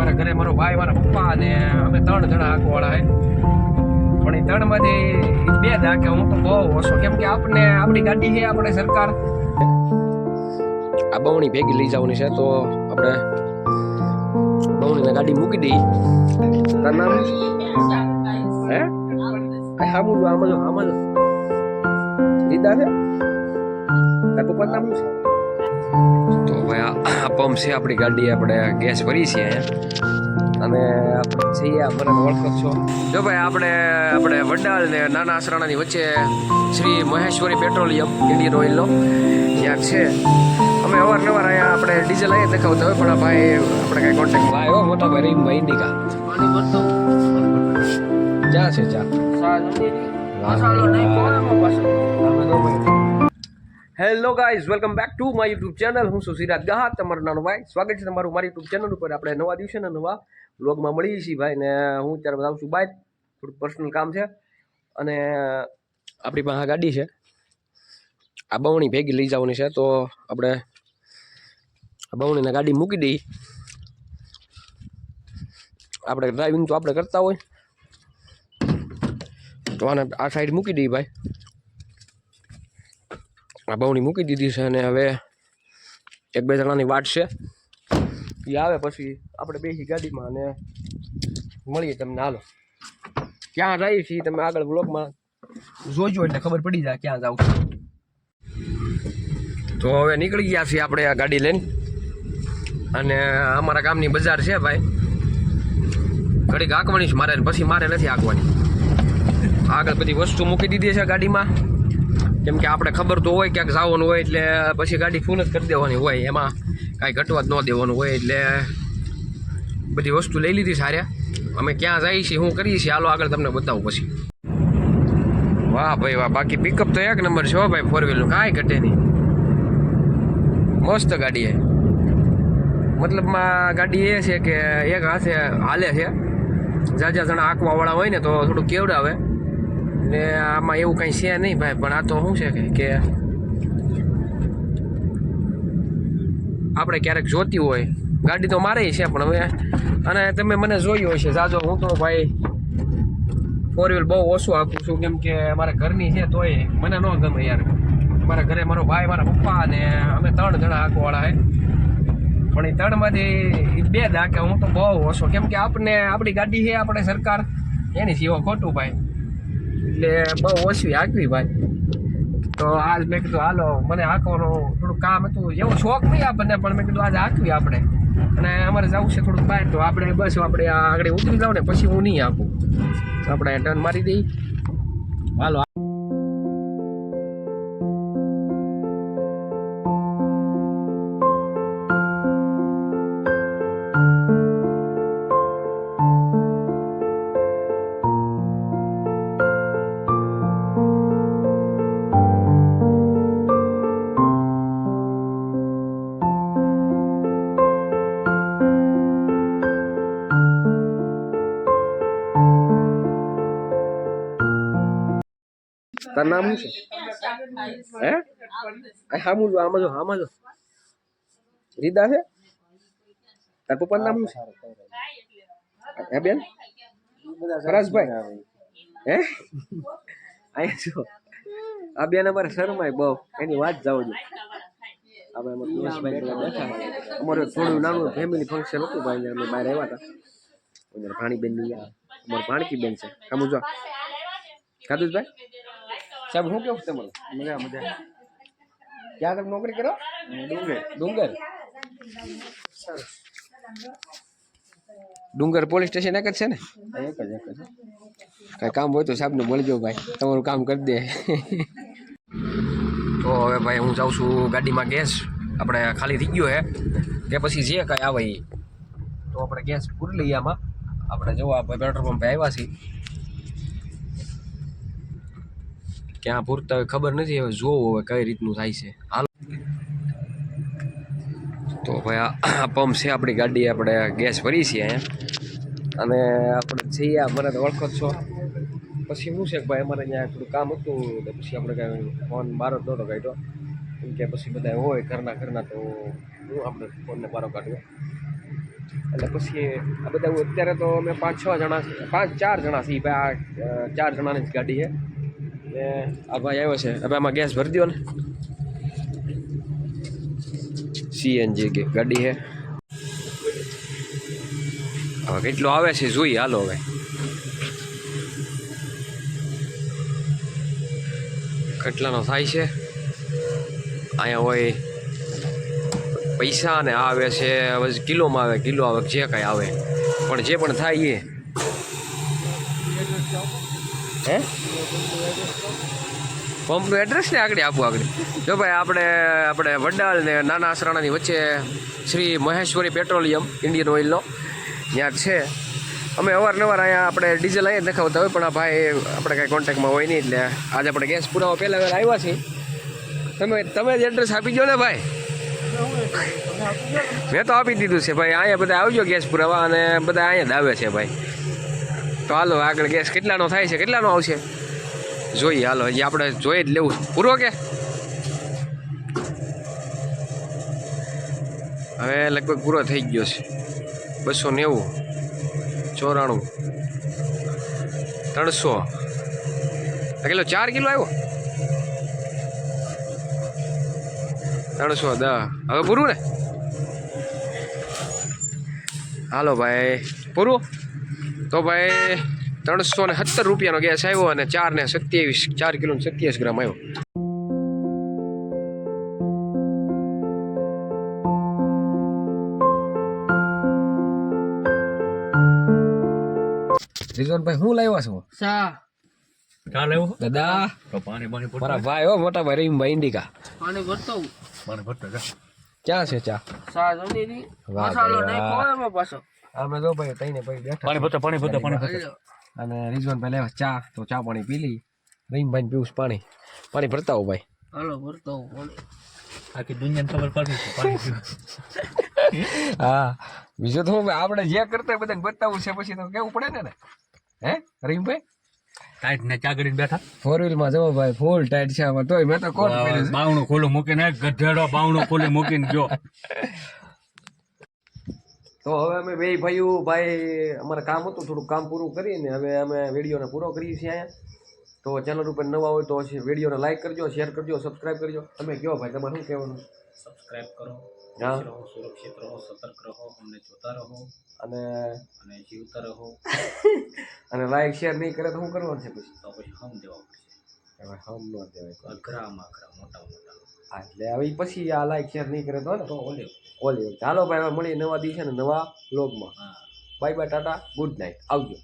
મારા ઘરે મારો ભાઈ મારા પપ્પા અને અમે ત્રણ જણા આંખવાળા હે. પણ એ ત્રણમાંથી બે જ હું તો બહુ ઓછો. કેમ કે આપણે આપણી ગાડી છે આપણે સરકાર. આ બવણી ભેગી લઈ જવાની છે તો આપણે બવણીને ગાડી મૂકી દઈ તાર નામ? હે? કઈ હા જો આમાં જો આમાં જો. લીધા છે? તાર પપ્પાનું નામ શું છે? તો ભાઈ પંપ છે આપણી ગાડી આપણે ગેસ ભરી છે અહીંયા. અને આપણે છીએ મને ઓળખો છો. જો ભાઈ આપણે આપણે વડાલ ને નાના આસરાણાની વચ્ચે શ્રી મહેશ્વરી પેટ્રોલિયમ ઇન્ડિયન ઓઇલનો ત્યાં છે. અમે અવારનવાર અહીંયા આપણે ડીઝલ અહીં દેખાવતા હોય પણ ભાઈ આપણે કાંઈ કોન્ટેક્ટ ભાઈ હો મોટા ભાઈ રહીમ ભાઈ ઇન્ડિકા ક્યાં છે ચા hello guys welcome back to my YouTube channel હું સુશીરાજ ગહાત તમારું નાનું ભાઈ. સ્વાગત છે તમારું મારી યુટ્યુબ ચેનલ ઉપર. આપણે નવા દિવસે ને નવા બ્લોગમાં મળીએ છીએ ભાઈ. ને હું અત્યારે બધા છું બાય. થોડું પર્સનલ કામ છે. અને આપણી પાસે ગાડી છે. આ બવણી ભેગી લઈ જવાની છે. તો આપણે બવણીને ગાડી મૂકી દઈ આપણે ડ્રાઇવિંગ તો આપણે કરતા હોય. તો આને આ સાઈડ મૂકી દઈએ ભાઈ. બવણી મૂકી દીધી છે અને હવે એક બે જણાની વાટ છે. એ આવે પછી આપણે બેસી ગાડીમાં અને મળીએ તમને હાલો. ક્યાં જઈએ છીએ તમે આગળ બ્લોગમાં જોજો એટલે ખબર પડી જાય ક્યાં જાવ તો હવે નીકળી ગયા છીએ આપણે આ ગાડી લઈને. અને અમારા ગામની બજાર છે ભાઈ. ઘડીક આંકવાની છે મારે પછી મારે નથી આંકવાની આગળ બધી વસ્તુ મૂકી દીધી છે ગાડીમાં. કેમ કે આપણે ખબર તો હોય ક્યાંક જવાનું હોય એટલે પછી ગાડી ફૂલ જ કરી દેવાની હોય. એમાં કાંઈ ઘટવા જ ન દેવાનું હોય એટલે બધી વસ્તુ લઈ લીધી સારે. અમે ક્યાં જઈએ છીએ, શું કરીએ છીએ, હાલો આગળ તમને બતાવું પછી. વાહ ભાઈ વાહ, બાકી પિકઅપ તો એક નંબર છે હો ભાઈ ફોર વ્હીલનું કાંઈ ઘટે નહીં. મસ્ત ગાડી છે. મતલબમાં ગાડી એ છે કે એક હાથે હાલે છે. જાજા જણા આંકવાવાળા હોય ને તો થોડું કેવડાવે. ને આમાં એવું કંઈ છે નહીં ભાઈ, પણ આ તો શું છે કે- આપણે ક્યારેક જોતી હોય. ગાડી તો મારે છે, પણ હવે અને તમે મને જોયું હશે, જાજો હું તો ભાઈ ફોર વ્હીલ બહુ ઓછું આપું છું, કેમ કે મારા ઘરની છે તોય મને ન ગમે યાર. મારા ઘરે મારો ભાઈ, મારા પપ્પા અને અમે ત્રણ જણા આંખવાળા હે. પણ એ ત્રણમાંથી બે દાખે હું તો બહુ ઓછો. કેમ કે આપણે આપણી ગાડી છે, આપણે સરકાર. એની સિવાય ખોટું ભાઈ. એટલે બહુ ઓછી આંકવી ભાઈ. તો આજ મેં કીધું, હાલો, મને આંકવાનું થોડું કામ હતું. એવો શોખ નહીં આપણને, પણ મેં કીધું, આજે આંકવી આપણે. અને અમારે જવું છે થોડુંક બહાર, તો આપણે બસ આપણે આગળ ઉતરી જાવ ને, પછી હું નહીં આપું તો આપણે ટર્ન મારી દઈ. હાલો તાર નામ શું છે? હે? આ હામું જો આમાં જો આમાં જો રીદા છે? તાર પપ્પાનું નામ શું છે? હે બેન? પરાશભાઈ હે? અહીંયા જો. આ બેન અમારે શરમાય બહુ. એની વાત જાવ જો આપણે અમારે પિયુષભાઈ બેઠા અમારે થોડું નાનું ફેમિલી ફંક્શન હતું ભાઈ અમે બહાર આવ્યા હતા. અમારે ભાણીબેનની અમારે ભાણકી બેન છે. આમ જો. ખાધું ભાઈ સાહેબ શું કેવું છે તમારે? મજા મજા. ક્યાં તમે નોકરી કરો? ડુંગર. ડુંગર. ડુંગર પોલીસ સ્ટેશન એક જ છે ને? એક જ એક જ. કાંઈ કામ હોય તો સાહેબને મળજો ભાઈ. તમારું કામ કરી દે. તો હવે ભાઈ હું જાઉં છું ગાડીમાં ગેસ. આપણે ખાલી થઈ ગયો હે. કે પછી જે કાંઈ આવે એ તો આપણે ગેસ પૂરી લઈએ આમાં. આપણે જવા પેટ્રોલ પંપે આવ્યા છીએ. ક્યાં પૂરતા હવે ખબર નથી હવે જોવું હવે કઈ રીતનું થાય છે. હાલ. તો ભાઈ આ પંપ છે, આપણી ગાડી આપણે ગેસ ભરી છીએ અહીંયા. અને આપણે આ મને તો ઓળખો છો. પછી શું છે ભાઈ અમારે અહીંયા થોડું કામ હતું તો પછી આપણે કાંઈ ફોન બારો જ નહોતો કાઢ્યો. કેમ કે પછી બધા હોય ઘરના ઘરના તો હું આપણે ફોનને બારો કાઢ્યો એટલે પછી આ બધા અત્યારે તો અમે પાંચ છ જણા પાંચ ચાર જણા છીએ ભાઈ આ ચાર જણાની જ ગાડી છે. ને આ ભાઈ આવ્યો છે. હવે આમાં ગેસ ભરી દો ને. સીએનજી કે ગાડી છે હવે કેટલો આવે છે જોઈએ હાલો હવે. કેટલાનો થાય છે? અહીંયા હોય પૈસા ને આવે છે, હવે કિલોમાં આવે, કિલો આવે, જે કાંઈ આવે. પણ જે પણ થાય એ. હે? પંપનું એડ્રેસ ને આગળ આપું આગળ. જો ભાઈ, આપણે આપણે વડાલ ને નાના આસરાણાની વચ્ચે શ્રી મહેશ્વરી પેટ્રોલિયમ ઇન્ડિયન ઓઇલનો ત્યાં છે. અમે અવારનવાર અહીંયા આપણે ડીઝલ અહીંયા નખાવતા હોય, પણ આ ભાઈ આપણે કાંઈ કોન્ટેક્ટમાં હોય નહીં, એટલે આજે આપણે ગેસ પુરાવો પહેલાં વહેલા આવ્યા છીએ. તમે તમે જ એડ્રેસ આપી દો ને ભાઈ. મેં તો આપી દીધું છે ભાઈ, અહીંયા બધા આવજો ગેસ પુરાવા અને બધા અહીંયા જ આવે છે ભાઈ. તો હાલો, આગળ ગેસ કેટલાનો થાય છે, કેટલાનો આવશે? જોઈએ, હાલો, હજી આપણે જોઈએ જ લેવું. પૂરો કે? હવે લગભગ પૂરો થઈ ગયો છે. બસો નેવું, ચોરાણું, ત્રણસો. કેટલો, ચાર કિલો આવ્યો? ત્રણસો દસ. હવે પૂરું ને? હાલો ભાઈ, પૂરું? તો ભાઈ ત્રણસો ને સત્તર રૂપિયાનો ગેસ આવ્યો અને ચાર ને સત્યાવીસ ચાર કિલો ને સત્યાવીસ ગ્રામ આવ્યો. રિઝવાનભાઈ હું લાવ્યા છું સા. કા એવું દાદા. તો પાણી પાણી મારા ભાઈ હો મોટા ભાઈ રહીમભાઈ ઇન્ડિકા. પાણી ભરતો પાણી ભરતો જા. ક્યાં છે ચા. સા જલ્દી ની વાહ મસાલો ભાઈ, વાહ. એમાં પાછો. અમે જો ભાઈ તઈને ભાઈ બેઠા પાણી ભરતો પાણી ભરતો પાણી ભરતો. હાલો. અને રિઝવાનભાઈ લેવા ચા તો ચા પાણી પી લી રહીમભાઈ પીવું છે પાણી. પાણી ભરતા હો ભાઈ. હાલો ભરતા હો પાણી. આખી દુનિયાને ખબર પડી છે હા. બીજું તો આપણે જે કરતા હોય બધાને બતાવવું છે પછી તો કેવું પડે ને ને હે રીમભાઈ? ટાઈટ ને ચા કરીને બેઠા. ફોર વ્હીલમાં જવો ભાઈ ફૂલ ટાઈટ છે આમાં. તોય મેં તો કોટ બાવણું ખોલું મૂકીને ગધેડો બાવણું ખોલી મૂકીને ગયો તો હવે અમે બે ભાઈઓ ભાઈ અમારે કામ હતું થોડું કામ પૂરું કરીને હવે અમે વિડીયોને પૂરો કરીએ છીએ અહીંયા. તો ચેનલ ઉપર નવા હોય તો વિડીયોને લાઈક કરજો શેર કરજો સબસ્ક્રાઇબ કરજો. તમે કહો ભાઈ તમારે શું કહેવાનું? સબસ્ક્રાઇબ કરો હા. રહો સુરક્ષિત રહો સતર્ક રહો અમને જોતા રહો. અને અને જીવતા રહો. અને લાઈક શેર નહીં કરે તો શું કરવાનું છે પછી? તો પછી હમ દેવા પડશે. હવે હમ ન દેવાય. અઘરામાં અઘરા મોટા મોટા હા, એટલે હવે પછી આ લાઈક શેર નહીં કરે તો ને? તો ઓલે. ઓલી. ચાલો ભાઈ હવે મળીએ નવા દિવસે ને નવા બ્લોગમાં bye bye tata. Good night આવજો.